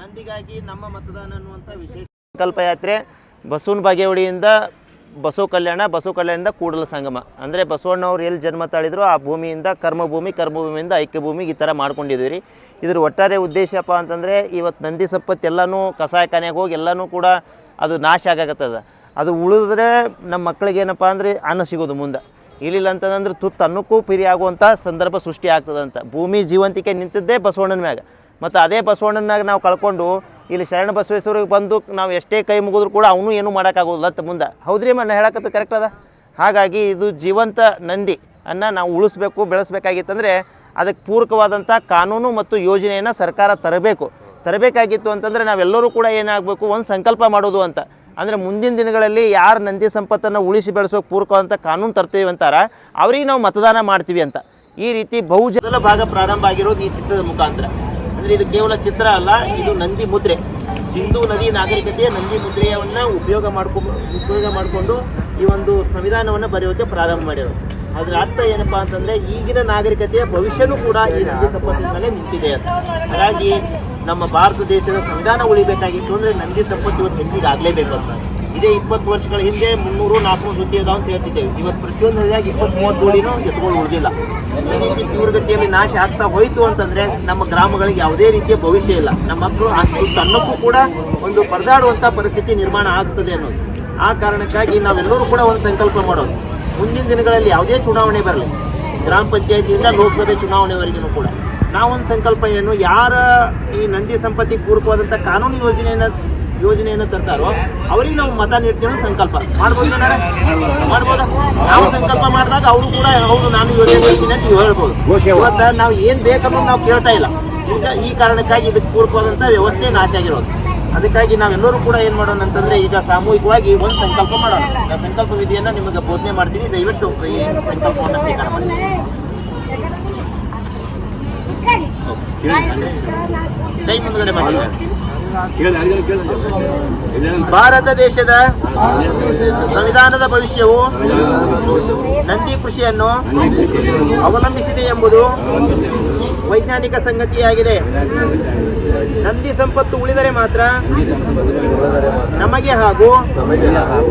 ನಂದಿಗಾಗಿ ನಮ್ಮ ಮತದಾನ ಅನ್ನುವಂಥ ವಿಶೇಷ ಸಂಕಲ್ಪ ಯಾತ್ರೆ ಬಸವನ ಬಾಗೇವಾಡಿಯಿಂದ ಬಸವ ಕಲ್ಯಾಣ, ಬಸವ ಕಲ್ಯಾಣದಿಂದ ಕೂಡಲ ಸಂಗಮ. ಅಂದರೆ ಬಸವಣ್ಣವ್ರು ಎಲ್ಲಿ ಜನ್ಮ ತಾಳಿದ್ರು ಆ ಭೂಮಿಯಿಂದ ಕರ್ಮಭೂಮಿ, ಕರ್ಮಭೂಮಿಯಿಂದ ಐಕ್ಯ ಭೂಮಿಗೆ ಈ ಥರ ಮಾಡ್ಕೊಂಡಿದ್ದೀವಿ ರೀ ಇದ್ರ ಒಟ್ಟಾರೆ ಉದ್ದೇಶಪ್ಪ ಅಂತಂದರೆ ಇವತ್ತು ನಂದಿ ಸಂಪತ್ತು ಎಲ್ಲನೂ ಕಸಾಯಖಾನೆಗೆ ಹೋಗಿ ಎಲ್ಲನೂ ಕೂಡ ಅದು ನಾಶ ಆಗಾಕತ್ತದ. ಅದು ಉಳಿದ್ರೆ ನಮ್ಮ ಮಕ್ಕಳಿಗೆ ಏನಪ್ಪ ಅಂದರೆ ಅನ್ನ ಸಿಗೋದು ಮುಂದೆ. ಇಲ್ಲಿಲ್ಲ ಅಂತಂದ್ರೆ ತುತ್ತು ಅನ್ನಕ್ಕೂ ಪಿರಿ ಆಗುವಂಥ ಸಂದರ್ಭ ಸೃಷ್ಟಿ ಆಗ್ತದಂತ. ಭೂಮಿ ಜೀವಂತಿಕೆ ನಿಂತಿದ್ದೇ ಬಸವಣ್ಣನ ಮ್ಯಾಗ. ಮತ್ತು ಅದೇ ಬಸವಣ್ಣನಾಗ ನಾವು ಕಳ್ಕೊಂಡು ಇಲ್ಲಿ ಶರಣ ಬಸವೇಶ್ವರಿಗೆ ಬಂದು ನಾವು ಎಷ್ಟೇ ಕೈ ಮುಗಿದ್ರು ಕೂಡ ಅವನು ಏನೂ ಮಾಡೋಕ್ಕಾಗೋದಿಲ್ಲ ಅಂತ ಮುಂದೆ. ಹೌದ್ರಿ ಮನ್ನ ಹೇಳಕತ್ತ ಕರೆಕ್ಟ್ ಅದ? ಹಾಗಾಗಿ ಇದು ಜೀವಂತ ನಂದಿ ಅನ್ನ ನಾವು ಉಳಿಸ್ಬೇಕು, ಬೆಳೆಸ್ಬೇಕಾಗಿತ್ತಂದರೆ ಅದಕ್ಕೆ ಪೂರಕವಾದಂಥ ಕಾನೂನು ಮತ್ತು ಯೋಜನೆಯನ್ನು ಸರ್ಕಾರ ತರಬೇಕು. ತರಬೇಕಾಗಿತ್ತು ಅಂತಂದರೆ ನಾವೆಲ್ಲರೂ ಕೂಡ ಏನಾಗಬೇಕು, ಒಂದು ಸಂಕಲ್ಪ ಮಾಡೋದು ಅಂತ. ಅಂದರೆ ಮುಂದಿನ ದಿನಗಳಲ್ಲಿ ಯಾರು ನಂದಿ ಸಂಪತ್ತನ್ನು ಉಳಿಸಿ ಬೆಳೆಸೋಕೆ ಪೂರಕವಾದಂಥ ಕಾನೂನು ತರ್ತೀವಿ ಅಂತಾರ, ಅವ್ರಿಗೆ ನಾವು ಮತದಾನ ಮಾಡ್ತೀವಿ ಅಂತ. ಈ ರೀತಿ ಬಹುಜನ ಭಾಗ ಪ್ರಾರಂಭ ಆಗಿರೋದು ಈ ಚಿತ್ರದ ಮುಖಾಂತರ. ಇದು ಕೇವಲ ಚಿತ್ರ ಅಲ್ಲ, ಇದು ನಂದಿ ಮುದ್ರೆ. ಸಿಂಧೂ ನದಿ ನಾಗರಿಕತೆಯ ನಂದಿ ಮುದ್ರೆಯನ್ನ ಉಪಯೋಗ ಮಾಡ್ಕೊ, ಉಪಯೋಗ ಮಾಡಿಕೊಂಡು ಈ ಒಂದು ಸಂವಿಧಾನವನ್ನು ಬರೆಯೋಕೆ ಪ್ರಾರಂಭ ಮಾಡಿದ್ರು. ಅದರ ಅರ್ಥ ಏನಪ್ಪಾ ಅಂತಂದ್ರೆ ಈಗಿನ ನಾಗರಿಕತೆಯ ಭವಿಷ್ಯನೂ ಕೂಡ ಈ ನಂದಿ ಸಂಪತ್ತಿನ ಮೇಲೆ ನಿಂತಿದೆ ಅಂತ. ಹಾಗಾಗಿ ನಮ್ಮ ಭಾರತ ದೇಶದ ಸಂವಿಧಾನ ಉಳಿಬೇಕಾಗಿತ್ತು ಅಂದ್ರೆ ನಂದಿ ಸಂಪತ್ತು ಇವತ್ತು ಹೆಚ್ಚಿಗೆ ಆಗ್ಲೇಬೇಕು ಅಂತ. ಇದೇ ಇಪ್ಪತ್ತು ವರ್ಷಗಳ ಹಿಂದೆ ಮುನ್ನೂರು ನಾಲ್ಕು ಸುದ್ದಿ ಅದಾವ ಅಂತ ಹೇಳ್ತಿದ್ದೇವೆ. ಇವತ್ತು ಪ್ರತಿಯೊಂದು ಹಳ್ಳಿಯಾಗ ಇಪ್ಪತ್ತು ಮೂವತ್ತು ಜೋಡಿನೂ ಎತ್ಕೊಂಡು ಉಳಿದಿಲ್ಲ. ಈ ರೀತಿ ನಾಶ ಆಗ್ತಾ ಹೋಯಿತು ಅಂತಂದ್ರೆ ನಮ್ಮ ಗ್ರಾಮಗಳಿಗೆ ಯಾವುದೇ ರೀತಿಯ ಭವಿಷ್ಯ ಇಲ್ಲ. ನಮ್ಮ ಮಕ್ಕಳು ಅಷ್ಟು ಸಣ್ಣಕ್ಕೂ ಕೂಡ ಒಂದು ಪರದಾಡುವಂಥ ಪರಿಸ್ಥಿತಿ ನಿರ್ಮಾಣ ಆಗ್ತದೆ ಅನ್ನೋದು. ಆ ಕಾರಣಕ್ಕಾಗಿ ನಾವೆಲ್ಲರೂ ಕೂಡ ಒಂದು ಸಂಕಲ್ಪ ಮಾಡೋದು. ಮುಂದಿನ ದಿನಗಳಲ್ಲಿ ಯಾವುದೇ ಚುನಾವಣೆ ಬರಲಿ, ಗ್ರಾಮ ಪಂಚಾಯತಿಯಿಂದ ಲೋಕಸಭೆ ಚುನಾವಣೆವರೆಗೂ ಕೂಡ. ನಾವೊಂದು ಸಂಕಲ್ಪ ಏನು, ಯಾರ ಈ ನಂದಿ ಸಂಪತ್ತಿಗೆ ಪೂರಕವಾದಂಥ ಕಾನೂನು ಯೋಜನೆಯನ್ನು ಯೋಜನೆಯನ್ನು ತರ್ತಾರೋ ಅವ್ರಿಗೆ ನಾವು ಮತ ನೀಡ್ತೀವಿ ಅನ್ನೋ ಸಂಕಲ್ಪ. ಮಾಡ್ಬೋದು ಮಾಡ್ಬೋದ? ನಾವು ಸಂಕಲ್ಪ ಮಾಡಿದಾಗ ಅವರು ಕೂಡ ಹೌದು ನಾನು ಯೋಜನೆ ಮಾಡ್ತೀನಿ ಅಂತ ಹೇಳ್ಬೋದು. ಇವತ್ತು ನಾವು ಏನು ಬೇಕನ್ನೋದು ನಾವು ಕೇಳ್ತಾ ಇಲ್ಲ. ಈಗ ಈ ಕಾರಣಕ್ಕಾಗಿ ಇದಕ್ಕೆ ಪೂರಕವಾದಂಥ ವ್ಯವಸ್ಥೆ ನಾಶ ಆಗಿರೋದು. ಅದಕ್ಕಾಗಿ ನಾವೆಲ್ಲರೂ ಕೂಡ ಏನು ಮಾಡೋಣ ಅಂತಂದ್ರೆ ಈಗ ಸಾಮೂಹಿಕವಾಗಿ ಒಂದು ಸಂಕಲ್ಪ ಮಾಡೋಣ. ಆ ಸಂಕಲ್ಪ ವಿಧಿಯನ್ನು ನಿಮಗೆ ಬೋಧನೆ ಮಾಡ್ತೀನಿ. ದಯವಿಟ್ಟು ಈ ಸಂಕಲ್ಪವನ್ನು ಸ್ವೀಕಾರ ಮಾಡಿ. ಟೈಮ್ ಮುಂದೆ ಮಾಡಿ ಭಾರತ ದೇಶದ ಸಂವಿಧಾನದ ಭವಿಷ್ಯವು ನಂದಿ ಕೃಷಿಯನ್ನು ಅವಲಂಬಿಸಿದೆ ಎಂಬುದು ವೈಜ್ಞಾನಿಕ ಸಂಗತಿಯಾಗಿದೆ. ನಂದಿ ಸಂಪತ್ತು ಉಳಿದರೆ ಮಾತ್ರ ನಮಗೆ ಹಾಗೂ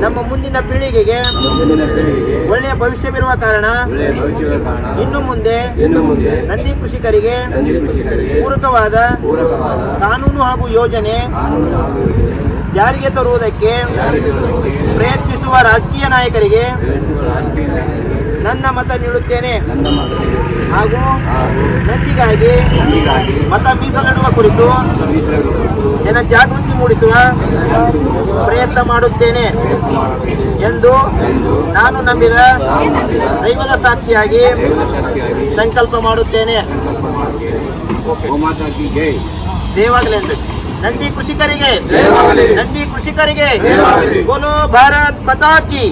ನಮ್ಮ ಮುಂದಿನ ಪೀಳಿಗೆಗೆ ಒಳ್ಳೆಯ ಭವಿಷ್ಯವಿರುವ ಕಾರಣ ಇನ್ನು ಮುಂದೆ ನಂದಿ ಕೃಷಿಕರಿಗೆ ಪೂರಕವಾದ ಕಾನೂನು ಹಾಗೂ ಯೋಜನೆ ಜಾರಿಗೆ ತರುವುದಕ್ಕೆ ಪ್ರಯತ್ನಿಸುವ ರಾಜಕೀಯ ನಾಯಕರಿಗೆ ನನ್ನ ಮತ ನೀಡುತ್ತೇನೆ. ಹಾಗೂ ನಂದಿಗಾಗಿ ಮತ ಮೀಸಲಿಡುವ ಕುರಿತು ಜನ ಜಾಗೃತಿ ಮೂಡಿಸುವ ಪ್ರಯತ್ನ ಮಾಡುತ್ತೇನೆ ಎಂದು ನಾನು ನಂಬಿದ ದೈವದ ಸಾಕ್ಷಿಯಾಗಿ ಸಂಕಲ್ಪ ಮಾಡುತ್ತೇನೆ. ದೇವಾಗಲಿ ಎಂದು ನಂದಿ ಕೃಷಿಕರಿಗೆ ನಂದಿ ಕೃಷಿಕರಿಗೆ ಬೋಲೋ ಭಾರತ್ ಮತಾ ಕಿ